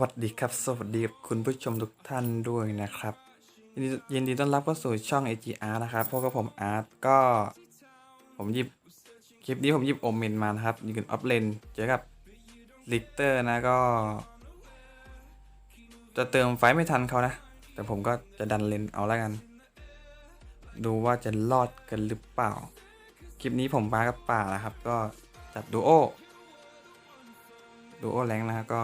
วัสดีครับ สวัสดีคุณผู้ชมทุกท่านด้วยนะครับยินดียินดีต้อนรับเข้าสู่ช่อง AGR นะครับพวกกับผมอาร์ตก็ ผมหยิบ คลิปนี้ผมหยิบโอเมนมานะครับยิงออฟเลนเจอกับลิกเตอร์นะก็ จะเติมไฟไม่ทันเขานะ แต่ผมก็จะดันเลนเอาแล้วกัน ดูว่าจะรอดกันหรือเปล่า คลิปนี้ผมมากับป่านะครับ ก็จัดดูโอดูโอแรงนะฮะก็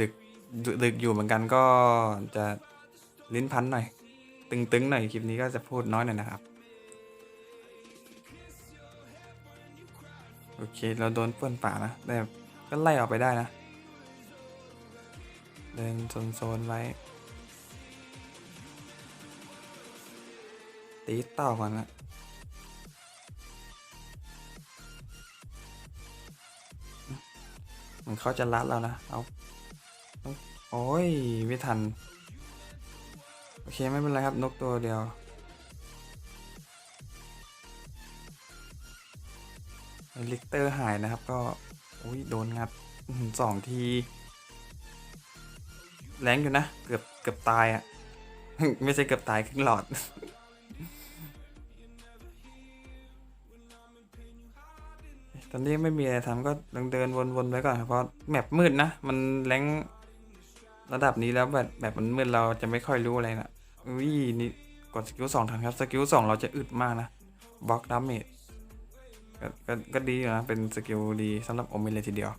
ดึกดึกอยู่เหมือนกันก็จะลิ้นพันหน่อย ตึงๆหน่อยคลิปนี้ก็จะพูดน้อยหน่อยนะครับ โอเคเราโดนเปื้อนป่านะแต่ก็ไล่ออกไปได้นะ เดินโซนๆไว้ ตีเต่าก่อนนะมือนเขาจะรัดเรานะ เอา โอ้ย ไม่ทัน โอเค ไม่เป็นไรครับ นกตัวเดียว ลิกเตอร์หายนะครับ ก็อุ้ยโดนงัดสองที แรงอยู่นะ เกือบเกือบตายอะ่ะ ไม่ใช่เกือบตายครึ่งหลอดตอนนี้ไม่มีอะไรทำก็ลองเดินวนๆไปก่อนครับเพราะแมปมืดนะ มันแรง ระดับนี้แล้วแบบแบบมันมืดเราจะไม่ค่อยรู้อะไรนะอุ้ยนี่กดสกิลสองทันครับสกิลสองเราจะอึดมากนะบล็อกดาเมจก็ก็ก็ดีอยู่นะ เป็นสกิลดีสำหรับโอเมเลยทีเดียว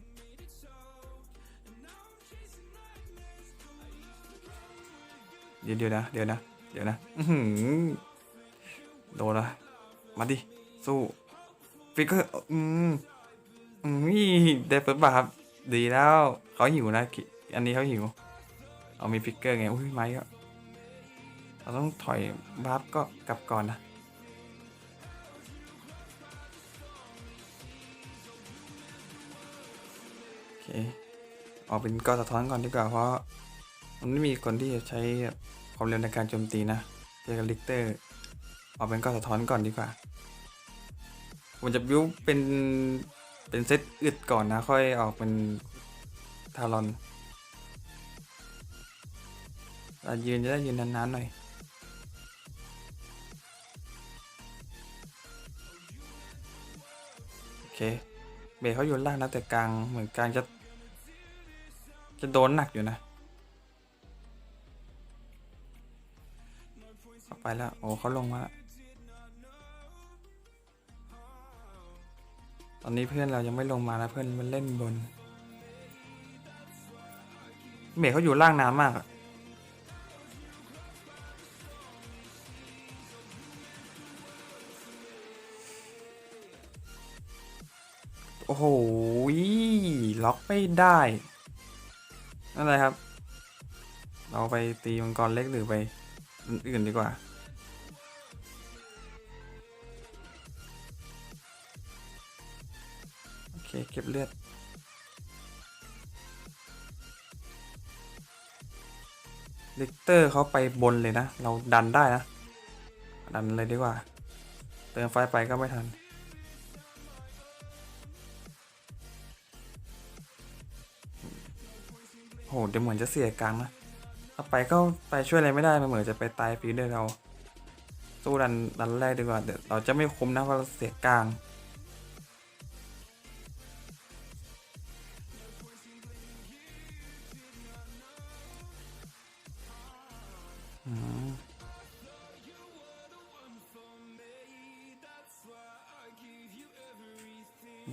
เดี๋ยวเดี๋ยวนะ เดี๋ยวนะ เดี๋ยวนะอื้อหือโดนละมาดิ สู้ฟิกเกอร์อืมอืมได้เปิดบาครับ ดีแล้ว เขาหิวนะ อันนี้เขาหิว เอามีฟิกเกอร์ไง อุ้ยไม้ก็ เราต้องถอยบัฟก็กลับก่อนนะโอเคออกเป็นก้อสะท้อนก่อนดีกว่า เพราะมันไม่มีคนที่จะใช้ความเร็วในการโจมตีนะเจอกับลิกเตอร์ออกเป็นก้อสะท้อนก่อนดีกว่าผมจะบิวเป็นเป็นเซตอึดก่อนนะ ค่อยออกเป็นทารอน เรายืนจะได้ยืนนานๆหน่อยโอเคเบรเขาอยู่ล่างนะแต่กลางเหมือนกลางจะ จะโดนหนักอยู่นะเข้าไปแล้วโอ้เขาลงมาตอนนี้เพื่อนเรายังไม่ลงมานะเพื่อนมันเล่นบนเบรเขาอยู่ล่างนานมากอะ โอ้โหล็อกไม่ได้นั่นอะไรครับ เราไปตีมังกรเล็กหรือไปอื่นดีกว่าโอเคเก็บเลือดลิกเตอร์เขาไปบนเลยนะ เราดันได้นะ ดันเลยดีกว่า เติมไฟไปก็ไม่ทัน โหเดี๋ยวเหมือนจะเสียกลางนะเอาไปก็ไปช่วยอะไรไม่ได้มันเหมือนจะไปตายฟรีด้วยเรา สู้ดันดันแรกดีกว่าเดี๋ยวเราจะไม่คุ้มนะเพราะเราเสียกลาง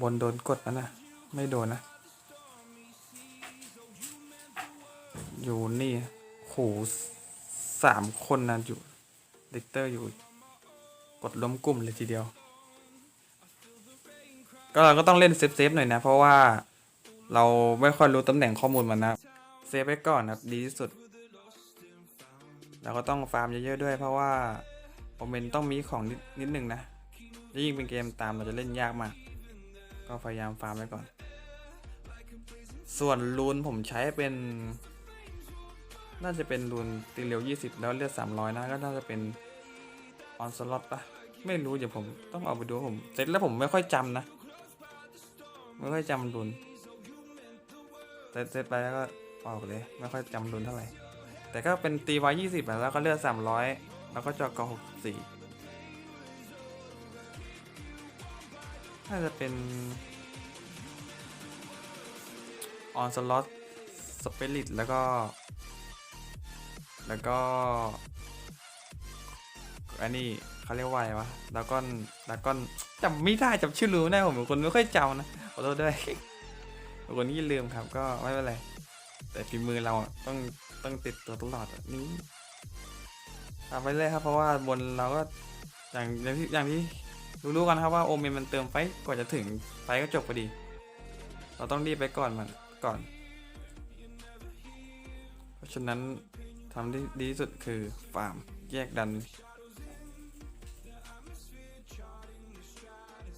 บนโดนกดแล้วนะ ไม่โดนนะ อยู่นี่โหสามคนนะอยู่ด็กเตอร์อยู่กดล้มกลุ่มเลยทีเดียว ก็เราก็ต้องเล่นเซฟเซฟๆหน่อยนะ เพราะว่าเราไม่ค่อยรู้ตำแหน่งข้อมูลมันนะเซฟไว้ก่อนนะครับดีที่สุด เราก็ต้องฟาร์มเยอะๆด้วยเพราะว่าโอเมนต้องมีของนิดนิดหนึ่งนะยิ่งเป็นเกมตามเราจะเล่นยากมาก ก็พยายามฟาร์มไว้ก่อน ส่วนรูนผมใช้เป็น น่าจะเป็นรูนตีเร็ว 20 แล้วเลือด 300 นะ ก็น่าจะเป็นออนสล็อตปะไม่รู้เดี๋ยวผมต้องเอาไปดูผมเสร็จแล้วผมไม่ค่อยจำนะ ไม่ค่อยจำรูนเซตเซตไปแล้วก็ออกเลย ไม่ค่อยจำรุนเท่าไหร่ แต่ก็เป็นตีไว้ยี่สิบแล้วก็เลือดสามร้อยแล้วก็จอกอหกสี่น่าจะเป็นออนสล็อตสเปริตแล้วก็ แล้วก็ อันนี้เขาเรียกว่าอะไรวะดากอนดากอนจำไม่ได้จำชื่อรู้ได้ผมเป็นคนไม่ค่อยจำนะขอโทษด้วยเป็นคนที่ลืมครับก็ไม่เป็นไร แต่ฝีมือเราต้องต้องติดตัวตลอดนี้ทำไปเลยครับ เพราะว่าบนเราก็อย่างอย่างที่อย่างที่รู้ๆกันครับว่าโอเมนมันเติมไฟกว่าจะถึงไฟก็จบพอดี เราต้องรีบไปก่อนมันก่อน เพราะฉะนั้น ทำได้ดีที่สุดคือฟาร์มแยกดัน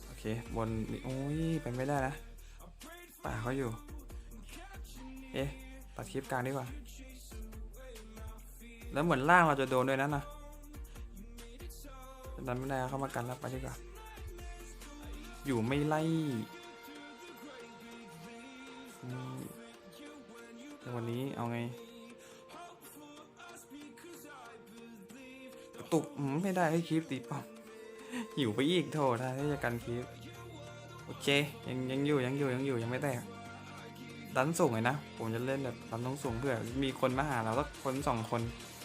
โอเค บนนี่โอ้ย ไปไม่ได้นะ ป่าเขาอยู่ เอ๊ะ ตัดคลิปกลางดีกว่า แล้วเหมือนล่างเราจะโดนด้วยนั่นนะดันไม่ได้เข้ามากันแล้วไปดีกว่า อยู่ไม่ไล่วันนี้เอาไง ตุกไม่ได้ให้คลิปตีป้อมหิวไปอีกโทษถ้าจะกันคลิปโอเคยังยังอยู่ยังอยู่ยังอยู่ยังไม่แตกดันสูงเลยนะ ผมจะเล่นแบบดันต้องสูงเพื่อมีคนมาหาเราสักคนสองคน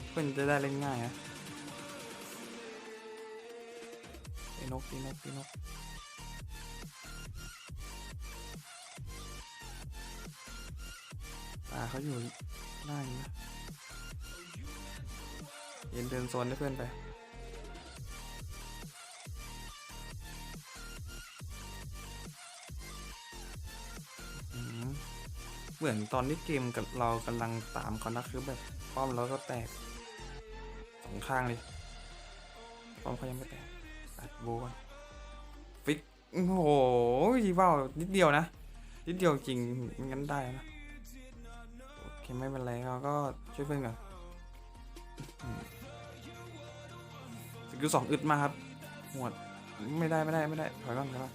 เพื่อนจะได้เล่นง่ายนะไอ้นกไอ้นกไอ้นกตาเขาอยู่หน้าอย่นะ เย็นเดินโซนให้เพื่อนไปเหมือนตอนที่เกมกับเรากำลังตามเขานะคือแบบป้อมเราก็แตกสองข้างเลยป้อมเขายังไม่แตกอัดโบก่อนฟิกโอ้โหว้าวนิดเดียวนะ นิดเดียวจริงไม่งั้นได้นะโอเคไม่เป็นไรเราก็ช่วยเพื่อนก่อน อืมสกิลสองอึดมาครับหวดไม่ได้ไม่ได้ไม่ได้ถอยก่อนถอยก่อน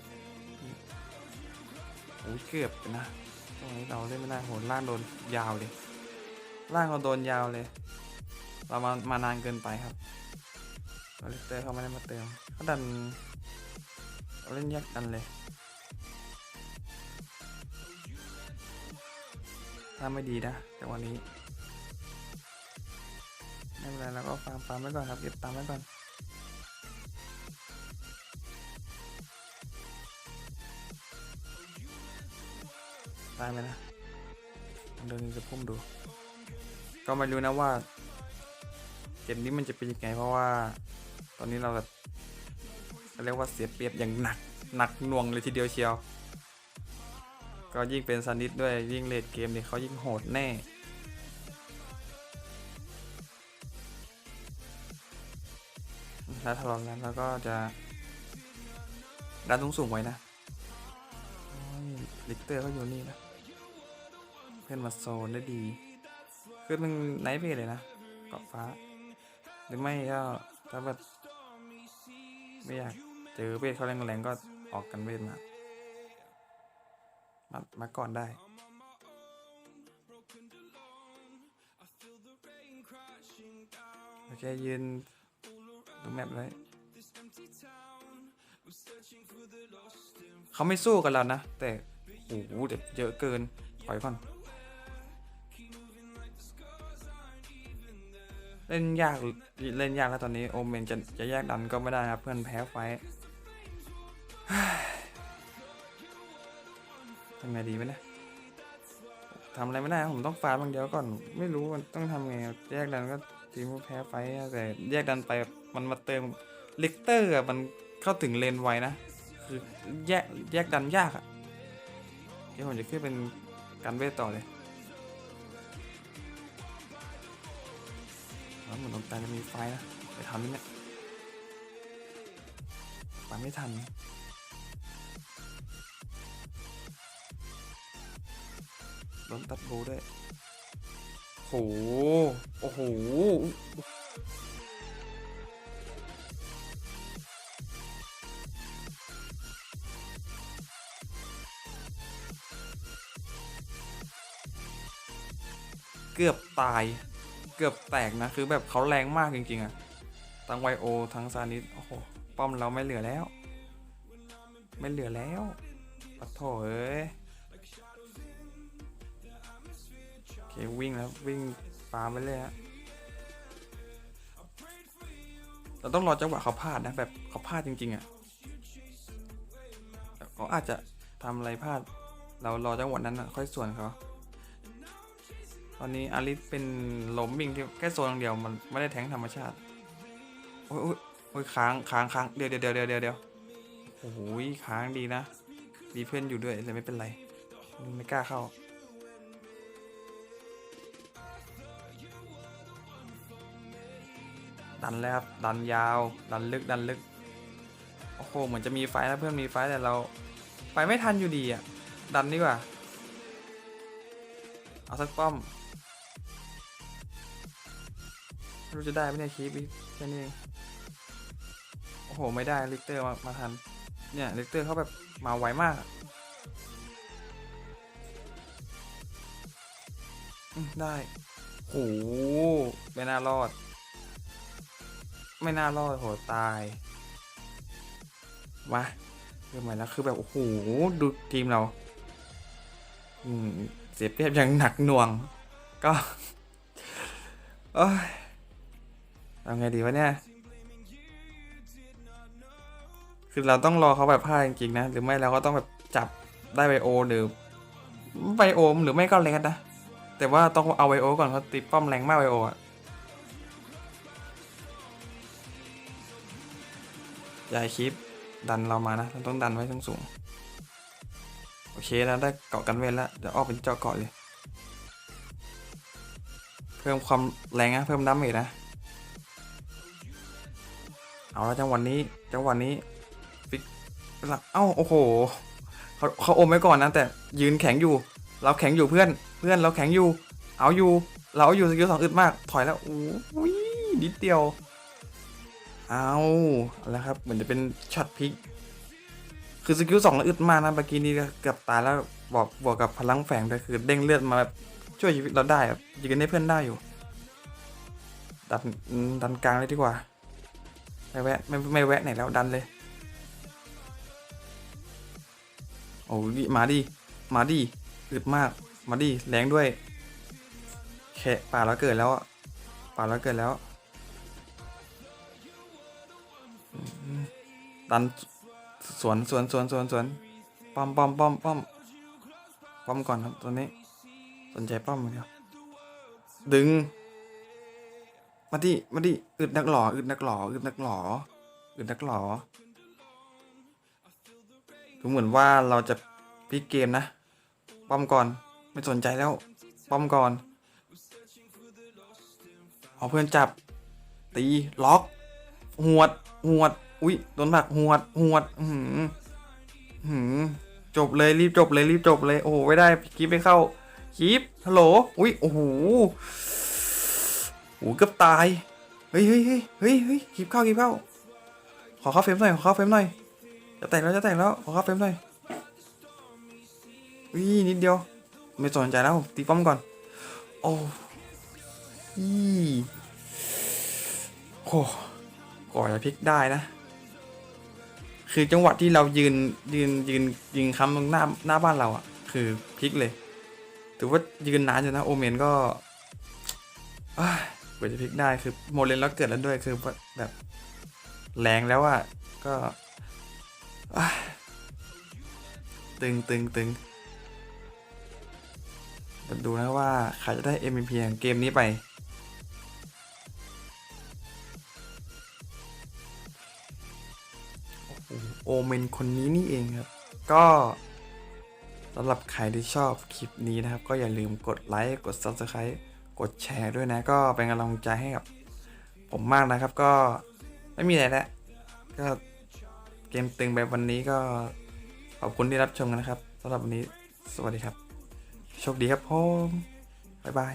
โอ้ยเกือบนะตรงนี้เราเล่นไม่ได้โหล่างโดนยาวเลยล่างเราโดนยาวเลย เรามามานานเกินไปครับเราเลสเตอร์เขาไม่ได้มาเติมเขาดันเล่นแยกกันเลย ถ้าไม่ดีนะแต่วันนี้ไม่เป็นไรเราก็ฟาร์มฟาร์มไว้ก่อนครับเก็บตังค์ไว้ก่อน ได้ไหมนะเดินจะพุ่มดู ก็ไม่รู้นะว่า เกมนี้มันจะเป็นยังไงเพราะว่า ตอนนี้เราแบบเรียกว่าเสียเปรียบอย่างหนักหนักหน่วงเลยทีเดียวเชียว ก็ยิ่งเป็นซันนิดด้วยยิ่งเลดเกมเนี่เขายิ่งโหดแน่แล้วทะเลาะกันแล้วก็จะดันสูงๆไว้นะลิกเตอร์เขาอยู่นี่นะ เพื่อนมาโซนได้ดีคือมันไนท์เพจเลยนะเกาะฟ้า หรือไม่ก็ถ้าแบบไม่อยากเจอเวทเขาแรงๆก็ออกกันเวทมา มามาก่อนได้โอเคยืนดูแมปเลยเขาไม่สู้กับเรานะ แต่โอ้โหเดี๋ยวเยอะเกินถอยก่อน เล่นยากเล่นยากแล้วตอนนี้โอเมนจะจะแยกดันก็ไม่ได้ครับ เพื่อนแพ้ไฟทำไงดีไหมนะทำอะไรไม่ได้ผมต้องฟาร์มอย่างเดียวก่อน ไม่รู้มันต้องทำไงแยกดันก็ทีมก็แพ้ไฟแต่แยกดันไปมันมาเติมลิกเตอร์อะมันเข้าถึงเลนไวนะคือแยกแยกดันยากอะเดี๋ยวผมจะขึ้นเป็นการเวทต่อเลย เหมือนตรงกลางจะมีไฟนะ ไปทำนี่เนี่ยไปไม่ทันโดนตัดโบด้วยโห โอ้โหเกือบตาย เกือบแตกนะ คือแบบเขาแรงมากจริงๆอะทั้งไวโอทั้งซานิสโอ้โห ป้อมเราไม่เหลือแล้ว ไม่เหลือแล้วปะโถเอ้ยโอเควิ่งแล้ววิ่งปาไปเลยฮะเราต้องรอจังหวะเขาพลาดนะ แบบเขาพลาดจริง ๆอะแบบเขาอาจจะทำอะไรพลาด เรารอจังหวะนั้นนะค่อยส่วนเขา ตอนนี้อาริสเป็นหลมวิ่งที่แค่โซนเดียวมันไม่ได้แทงธรรมชาติ โอ้ยโอ้ยค้างค้างค้างเดี๋ยวเดี๋ยวเดี๋ยวเดี๋ยวเดี๋ยวโอ้โหค้างดีนะมีเพื่อนอยู่ด้วยเลยไม่เป็นไรไม่กล้าเข้าดันแล้วครับดันยาวดันลึกดันลึกโอ้โหเหมือนจะมีไฟแล้วเพื่อนมีไฟแต่เรา ไปไม่ทันอยู่ดีอะดันดีกว่าเอาสักป้อม รู้จะได้ไหมเนี่ยคีปอีกแค่นี้เองโอ้โห ไม่ได้ลิกเตอร์มามาทัน เนี่ยลิกเตอร์เขาแบบมาไวมากได้โอ้โหไม่น่ารอด ไม่น่ารอดโหตายมาเริ่มใหม่แล้วคือแบบโอ้โหดูทีมเรา อืมเสียเปรียบอย่างหนักหน่วง ก็โอ้ย ทำไงดีวะเนี่ย คือเราต้องรอเขาแบบพลาดจริงๆนะ หรือไม่เราก็ต้องแบบจับได้ไบโอหรือไบโอมหรือไม่ก็เลสนะ แต่ว่าต้องเอาไบโอก่อนเขาติดป้อมแรงมากไบโออะยาให้คลิปดันเรามานะเราต้องดันไว้สูงๆโอเคแล้วได้เกาะกันเวทแล้วเดี๋ยวออกเป็นเจาะเกาะเลย เพิ่มความแรงนะเพิ่มดาเมจนะ เอาแล้วจังหวะนี้จังหวะนี้ฟิกหลักเอ้าโอ้โหเขาเขาอมไว้ก่อนนะแต่ยืนแข็งอยู่ เราแข็งอยู่เพื่อนเพื่อนเราแข็งอยู่ เอาอยู่ เราอยู่สกิลสองอึดมาก ถอยแล้วโอ้ยนิดเดียว เอาแล้วครับเหมือนจะเป็นช็อตพิกคือสกิลสองแล้วอึดมากนะเมื่อกี้นี้เกือบตายแล้วบอกบวกกับพลังแฝงแต่คือเด้งเลือดมาแบบช่วยชีวิตเราได้ยืนให้เพื่อนได้อยู่ดันดันกลางเลยดีกว่า ไม่แวะไม่ไม่แวะไหนแล้วดันเลย โอ้ยมาดิมาดิอึดมาก มาดิแรงด้วยแค่ป่าแล้วเกิดแล้วป่าแล้วเกิดแล้ว ดันสวนสวนสวนสวนสวนป้อมป้อมป้อมป้อมป้อมก่อนครับตอนนี้ สนใจป้อมเดียวดึง มาดิมาดิอึดนักหล่ออึดนักหล่ออึดนักหล่ออึดนักหล่อดูเหมือนว่าเราจะพลิกเกมนะป้อมก่อนไม่สนใจแล้วป้อมก่อนเอาเพื่อนจับ ตีล็อก หวด หวด อุ้ยโดนผลักหวด หวดอือหืออื้อหือจบเลยรีบจบเลยรีบจบเลย โอ้โหไม่ได้คลิปไม่เข้าคลิปฮัลโหลอุ้ยโอ้โห โอ้เกือบตาย เฮ้ยเฮ้ยเฮ้ยเฮ้ยเฮ้ยคลิปเข้าคลิปเข้า ขอเข้าเฟรมหน่อย ขอเข้าเฟรมหน่อย จะแตกแล้ว จะแตกแล้ว ขอเข้าเฟรมหน่อยอุ้ยนิดเดียว ไม่สนใจแล้ว ตีป้อมก่อน โอ้ยโอ้ก่อนจะพลิกได้นะ คือจังหวะที่เรายืนยืนยืนยิงค้ำตรงหน้าหน้าบ้านเราอะคือพลิกเลย ถือว่ายืนนานอยู่นะ โอเมนก็อ้ย กว่าจะพลิกได้คือโมเลนแล้วเกิดแล้วด้วยคือแบบแรงแล้วอะก็ตึงตึงตึงเดี๋ยวดูนะว่าใครจะได้ MVP ของเกมนี้ไปโอ้โหโอเมนคนนี้นี่เองครับ ก็สำหรับใครที่ชอบคลิปนี้นะครับ ก็อย่าลืมกดไลค์ กด Subscribe กดแชร์ด้วยนะ ก็เป็นกำลังใจให้กับผมมากนะครับ ก็ไม่มีอะไรแล้วก็เกมตึงแบบวันนี้ก็ขอบคุณที่รับชมกันนะครับสำหรับวันนี้สวัสดีครับ โชคดีครับผมบ๊ายบาย